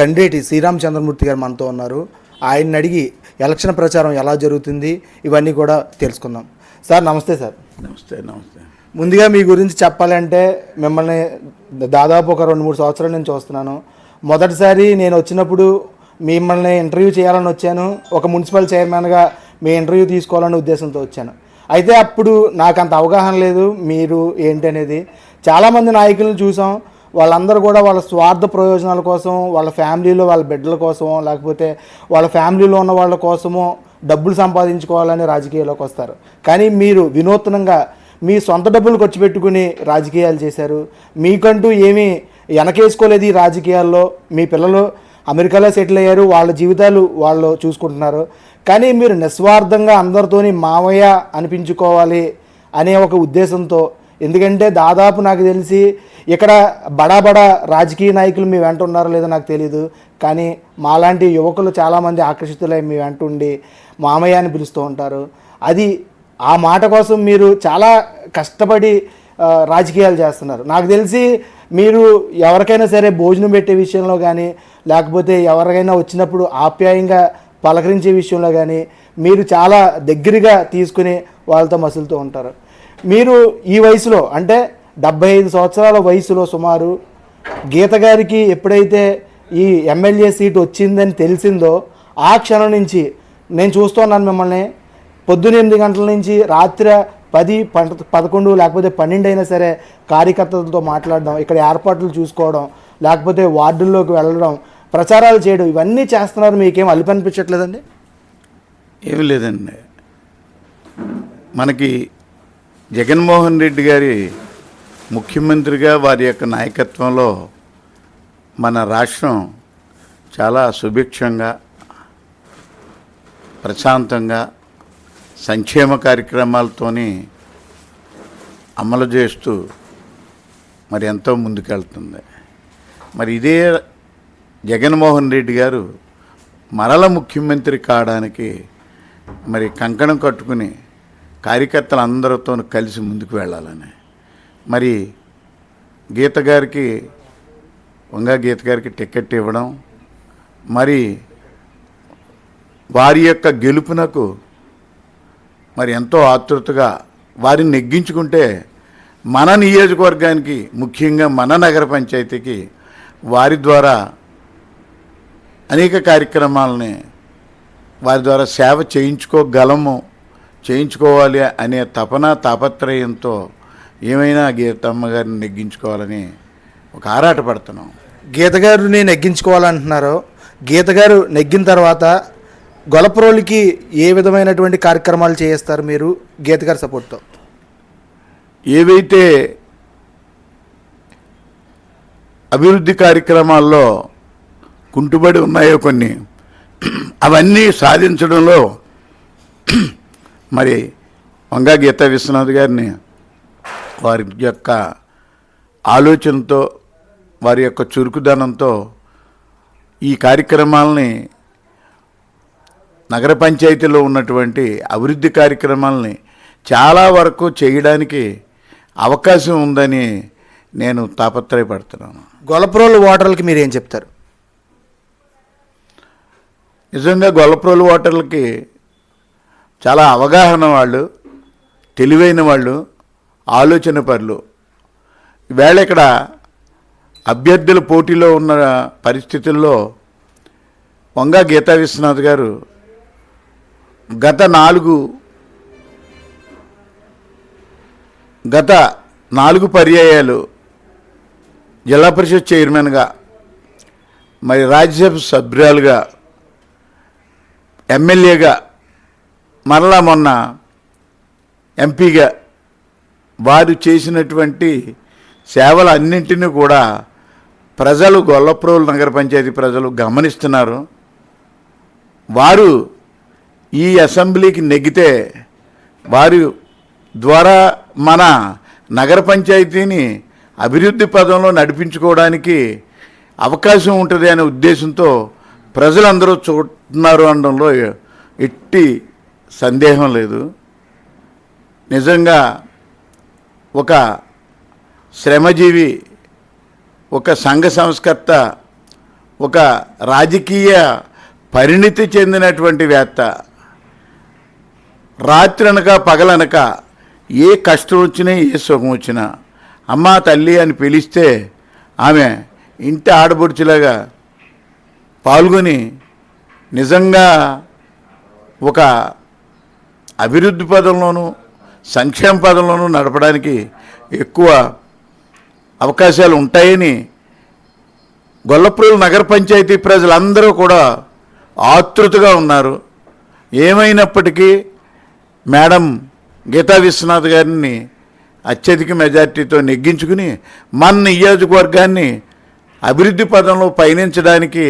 గండేటి శ్రీరామచంద్రమూర్తి గారు మనతో ఉన్నారు. ఆయన్ని అడిగి ఎలక్షన్ ప్రచారం ఎలా జరుగుతుంది ఇవన్నీ కూడా తెలుసుకుందాం. సార్ నమస్తే సార్. నమస్తే నమస్తే. ముందుగా మీ గురించి చెప్పాలంటే మిమ్మల్ని దాదాపు ఒక రెండు మూడు సంవత్సరాల నుంచి చూస్తున్నాను. మొదటిసారి నేను వచ్చినప్పుడు మిమ్మల్ని ఇంటర్వ్యూ చేయాలని వచ్చాను. ఒక మున్సిపల్ చైర్మన్గా మీ ఇంటర్వ్యూ తీసుకోవాలనే ఉద్దేశంతో వచ్చాను. అయితే అప్పుడు నాకు అంత అవగాహన లేదు. మీరు ఏంటి అనేది చాలామంది నాయకులను చూసాం. వాళ్ళందరూ కూడా వాళ్ళ స్వార్థ ప్రయోజనాల కోసం వాళ్ళ ఫ్యామిలీలో వాళ్ళ బిడ్డల కోసమో లేకపోతే వాళ్ళ ఫ్యామిలీలో ఉన్న వాళ్ళ కోసమో డబ్బులు సంపాదించుకోవాలని రాజకీయాల్లోకి వస్తారు. కానీ మీరు వినూత్నంగా మీ సొంత డబ్బులు ఖర్చు పెట్టుకుని రాజకీయాలు చేశారు. మీకంటూ ఏమీ వెనకేసుకోలేదు ఈ రాజకీయాల్లో. మీ పిల్లలు అమెరికాలో సెటిల్ అయ్యారు వాళ్ళ జీవితాలు వాళ్ళు చూసుకుంటున్నారు. కానీ మీరు నిస్వార్థంగా అందరితోని మావయ్య అనిపించుకోవాలి అనే ఒక ఉద్దేశంతో ఎందుకంటే దాదాపు నాకు తెలిసి ఇక్కడ బడా బడా రాజకీయ నాయకులు మీ వెంట ఉన్నారో లేదో నాకు తెలియదు కానీ మాలాంటి యువకులు చాలామంది ఆకర్షితులై మీ వెంట ఉండి మామయ్య అని పిలుస్తూ ఉంటారు. అది ఆ మాట కోసం మీరు చాలా కష్టపడి రాజకీయాలు చేస్తున్నారు. నాకు తెలిసి మీరు ఎవరికైనా సరే భోజనం పెట్టే విషయంలో కానీ లేకపోతే ఎవరికైనా వచ్చినప్పుడు ఆప్యాయంగా పలకరించే విషయంలో కానీ మీరు చాలా దగ్గరగా తీసుకుని వాళ్ళతో మసులుతూ ఉంటారు. మీరు ఈ వయసులో అంటే డెబ్బై ఐదు సంవత్సరాల వయసులో సుమారు గీత గారికి ఎప్పుడైతే ఈ ఎమ్మెల్యే సీట్ వచ్చిందని తెలిసిందో ఆ క్షణం నుంచి నేను చూస్తున్నాను మిమ్మల్ని. పొద్దున ఎనిమిది గంటల నుంచి రాత్రి పది పంట పదకొండు లేకపోతే పన్నెండు అయినా సరే కార్యకర్తలతో మాట్లాడడం ఇక్కడ ఏర్పాట్లు చూసుకోవడం లేకపోతే వార్డుల్లోకి వెళ్ళడం ప్రచారాలు చేయడం ఇవన్నీ చేస్తున్నారు మీకేం అలిపి అనిపించట్లేదండి? ఏమి లేదండి. మనకి జగన్మోహన్ రెడ్డి గారి ముఖ్యమంత్రిగా వారి యొక్క నాయకత్వంలో మన రాష్ట్రం చాలా సుభిక్షంగా ప్రశాంతంగా సంక్షేమ కార్యక్రమాలతోని అమలు చేస్తూ మరి ఎంతో ముందుకెళ్తుంది. మరి ఇదే జగన్మోహన్ రెడ్డి గారు మరల ముఖ్యమంత్రి కావడానికి మరి కంకణం కట్టుకుని కార్యకర్తలు అందరితో కలిసి ముందుకు వెళ్ళాలని. మరి గీత గారికి వంగా గీత గారికి టికెట్ ఇవ్వడం మరి వారి యొక్క గెలుపునకు మరి ఎంతో ఆతృతగా వారిని నెగ్గించుకుంటే మన నియోజకవర్గానికి ముఖ్యంగా మన నగర పంచాయతీకి వారి ద్వారా అనేక కార్యక్రమాలని వారి ద్వారా సేవ చేయించుకోగలము చేయించుకోవాలి అనే తపన తాపత్రయంతో ఏమైనా గీతమ్మ గారిని నెగ్గించుకోవాలని ఒక ఆరాట పడుతున్నాం గీత గారిని నెగ్గించుకోవాలంటున్నారు గీత గారు నెగ్గిన తర్వాత గొలప్రోలికి ఏ విధమైనటువంటి కార్యక్రమాలు చేస్తారు మీరు? గీత గారి సపోర్ట్తో. ఏవైతే అభివృద్ధి కార్యక్రమాల్లో కుంటుబడి ఉన్నాయో కొన్ని అవన్నీ సాధించడంలో మరి వంగా గీతా విశ్వనాథ్ గారిని వారి యొక్క ఆలోచనతో వారి యొక్క చురుకుదనంతో ఈ కార్యక్రమాలని నగర పంచాయతీలో ఉన్నటువంటి అభివృద్ధి కార్యక్రమాలని చాలా వరకు చేయడానికి అవకాశం ఉందని నేను తాపత్రయపడుతున్నాను. గొలప్రోలు ఓటర్లకి మీరు ఏం చెప్తారు? నిజంగా గొల్లప్రోలు ఓటర్లకి చాలా అవగాహన వాళ్ళు తెలివైన వాళ్ళు ఆలోచన పరులు. ఈవేళ ఇక్కడ అభ్యర్థుల పోటీలో ఉన్న పరిస్థితుల్లో వంగా గీతా విశ్వనాథ్ గారు గత నాలుగు గత నాలుగు పర్యాయాలు జిల్లా పరిషత్ చైర్మన్గా మరి రాజ్యసభ సభ్యురాలుగా ఎమ్మెల్యేగా మరలా మొన్న ఎంపీగా వారు చేసినటువంటి సేవలు అన్నింటినీ కూడా ప్రజలు గొల్లప్రోలు నగర పంచాయతీ ప్రజలు గమనిస్తున్నారు. వారు ఈ అసెంబ్లీకి నెగ్గితే వారి ద్వారా మన నగర పంచాయతీని అభివృద్ధి పదంలో నడిపించుకోవడానికి అవకాశం ఉంటుంది అనే ఉద్దేశంతో ప్రజలందరూ చూస్తున్నారు అనడంలో ఎట్టి సందేహం లేదు. నిజంగా ఒక శ్రమజీవి ఒక సంఘ సంస్కర్త ఒక రాజకీయ పరిణితి చెందినటువంటి వేత్త రాత్రనక పగలనక ఏ కష్టం వచ్చినా ఏ సుఖం వచ్చినా అమ్మా తల్లి అని పిలిస్తే ఆమె ఇంటి ఆడబొడుచులాగా పాల్గొని నిజంగా ఒక అభివృద్ధి పదంలోనూ సంక్షేమ పదంలోనూ నడపడానికి ఎక్కువ అవకాశాలు ఉంటాయని గొల్లప్రూలు నగర పంచాయతీ ప్రజలందరూ కూడా ఆతృతగా ఉన్నారు. ఏమైనప్పటికీ మేడం గీతా విశ్వనాథ్ గారిని అత్యధిక మెజార్టీతో నెగ్గించుకుని మన నియోజకవర్గాన్ని అభివృద్ధి పదంలో పయనించడానికి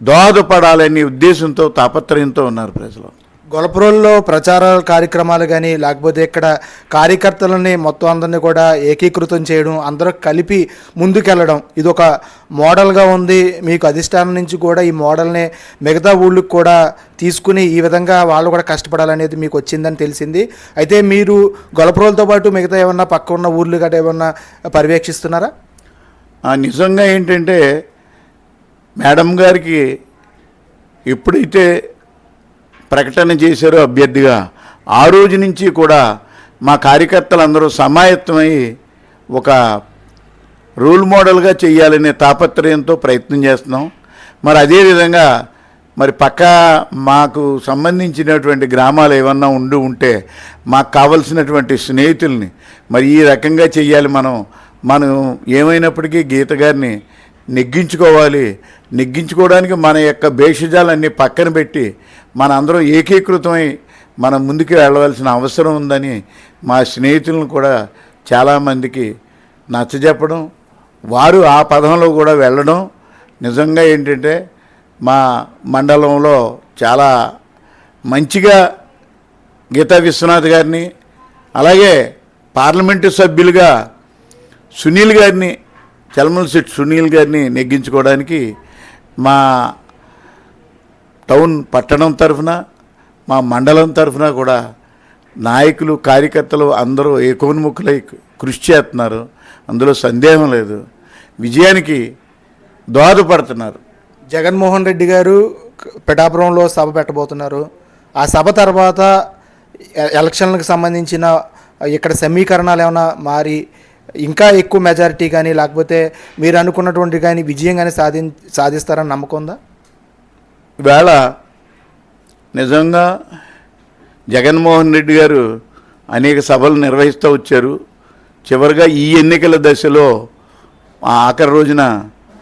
దోహదపడాలనే ఉద్దేశంతో తాపత్రయంతో ఉన్నారు ప్రజలు. గొలపురంలో ప్రచార కార్యక్రమాలు కానీ లేకపోతే ఇక్కడ కార్యకర్తలని మొత్తం అందరినీ కూడా ఏకీకృతం చేయడం అందరూ కలిపి ముందుకెళ్ళడం ఇది ఒక మోడల్గా ఉంది. మీకు అధిష్టానం నుంచి కూడా ఈ మోడల్ని మిగతా ఊళ్ళకి కూడా తీసుకుని ఈ విధంగా వాళ్ళు కూడా కష్టపడాలనేది మీకు వచ్చిందని తెలిసింది. అయితే మీరు గొలపురంతో పాటు మిగతా ఏమన్నా పక్క ఉన్న ఊర్లు గట్రా ఏమన్నా పర్యవేక్షిస్తున్నారా? నిజంగా ఏంటంటే మేడం గారికి ఎప్పుడైతే ప్రకటన చేశారో అభ్యర్థిగా. ఆ రోజు నుంచి కూడా మా కార్యకర్తలందరూ సమాయత్తమై ఒక రోల్ మోడల్గా చేయాలనే తాపత్రయంతో ప్రయత్నం చేస్తున్నాం. మరి అదేవిధంగా మరి పక్క మాకు సంబంధించినటువంటి గ్రామాలు ఏమన్నా ఉండి ఉంటే మాకు కావలసినటువంటి స్నేహితుల్ని మరి ఈ రకంగా చెయ్యాలి మనం. మనం ఏమైనప్పటికీ గీత గారిని నెగ్గించుకోవాలి. నెగ్గించుకోవడానికి మన యొక్క భేషజాలన్నీ పక్కన పెట్టి మన అందరం ఏకీకృతమై మనం ముందుకు వెళ్ళవలసిన అవసరం ఉందని మా స్నేహితులను కూడా చాలామందికి నచ్చజెప్పడం వారు ఆ పదంలో కూడా వెళ్ళడం నిజంగా ఏంటంటే మా మండలంలో చాలా మంచిగా గీతా విశ్వనాథ్ గారిని అలాగే పార్లమెంటు సభ్యులుగా సునీల్ గారిని చలమల శెట్టి సునీల్ గారిని నెగ్గించుకోవడానికి మా టౌన్ పట్టణం తరఫున మా మండలం తరఫున కూడా నాయకులు కార్యకర్తలు అందరూ ఏకోన్ముఖులై కృషి చేస్తున్నారు. అందులో సందేహం లేదు. విజయానికి దోహదపడుతున్నారు. జగన్మోహన్ రెడ్డి గారు పిఠాపురంలో సభ పెట్టబోతున్నారు. ఆ సభ తర్వాత ఎ- ఎలక్షన్లకు సంబంధించిన ఇక్కడ సమీకరణాలు ఏమైనా మారి ఇంకా ఎక్కువ మెజారిటీ కానీ లేకపోతే మీరు అనుకున్నటువంటి కానీ విజయం కానీ సాధి సాధిస్తారని నమ్మకం ఉందా? వేళ నిజంగా జగన్మోహన్ రెడ్డి గారు అనేక సభలు నిర్వహిస్తూ వచ్చారు. చివరిగా ఈ ఎన్నికల దశలో ఆఖరి రోజున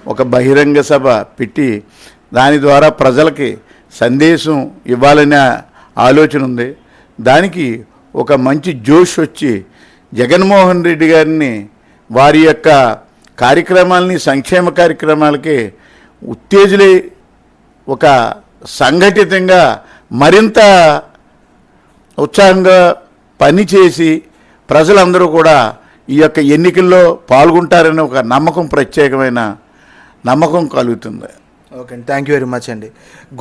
ఒక బహిరంగ సభ పెట్టి దాని ద్వారా ప్రజలకి సందేశం ఇవ్వాలనే ఆలోచన ఉంది. దానికి ఒక మంచి జోష్ వచ్చి జగన్మోహన్ రెడ్డి గారిని వారి యొక్క కార్యక్రమాలని సంక్షేమ కార్యక్రమాలకి ఉత్తేజులై ఒక సంఘటితంగా మరింత ఉత్సాహంగా పనిచేసి ప్రజలందరూ కూడా ఈ యొక్క ఎన్నికల్లో పాల్గొంటారనే ఒక నమ్మకం ప్రత్యేకమైన నమ్మకం కలుగుతుంది. ఓకే అండి థ్యాంక్ యూ వెరీ మచ్ అండి.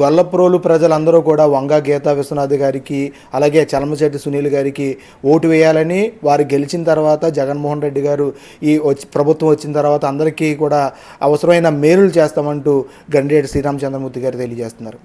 గొల్లప్రోలు ప్రజలందరూ కూడా వంగ గీతా విశ్వనాథ్ గారికి అలాగే చలమచెట్టి సునీల్ గారికి ఓటు వేయాలని వారు గెలిచిన తర్వాత జగన్మోహన్ రెడ్డి గారు ఈ వచ్చి ప్రభుత్వం వచ్చిన తర్వాత అందరికీ కూడా అవసరమైన మేలులు చేస్తామంటూ గండిరెడ్డి శ్రీరామచంద్రమూర్తి గారు తెలియజేస్తున్నారు.